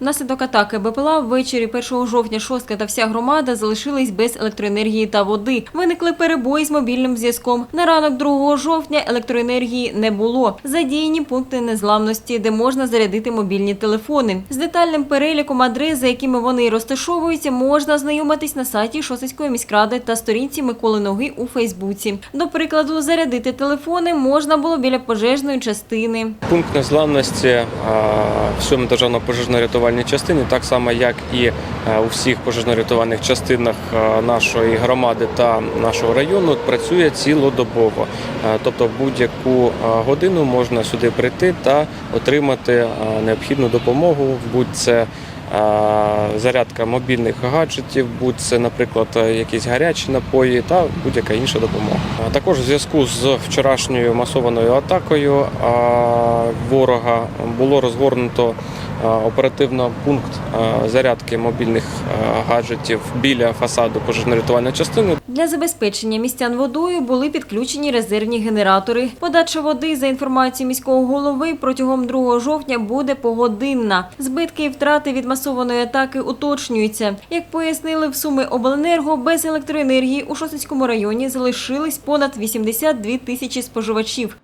Внаслідок атаки БПЛА ввечері 1 жовтня шостка та вся громада залишились без електроенергії та води. Виникли перебої з мобільним зв'язком. На ранок 2 жовтня електроенергії не було. Задіяні пункти незламності, де можна зарядити мобільні телефони. З детальним переліком адрес, за якими вони розташовуються, можна ознайомитись на сайті Шосицької міськради та сторінці Миколи Ноги у Фейсбуці. До прикладу, зарядити телефони можна було біля пожежної частини. Пункт незламності а, в всьому державно пожежно-рятувальній частині, так само як і е, у всіх пожежно-рятувальних частинах е, нашої громади та нашого району, працює цілодобово. Е, Тобто будь-яку годину можна сюди прийти та отримати необхідну допомогу, будь це зарядка мобільних гаджетів, будь це, наприклад, якісь гарячі напої та будь-яка інша допомога. Також у зв'язку з вчорашньою масованою атакою ворога було розгорнуто оперативно пункт зарядки мобільних гаджетів біля фасаду пожежно-рятувальної частини. Для забезпечення містян водою були підключені резервні генератори. Подача води, за інформацією міського голови, протягом 2 жовтня буде погодинна. Збитки і втрати від масованої атаки уточнюються. Як пояснили в Суми Обленерго, без електроенергії у Шосицькому районі залишились понад 82 тисячі споживачів.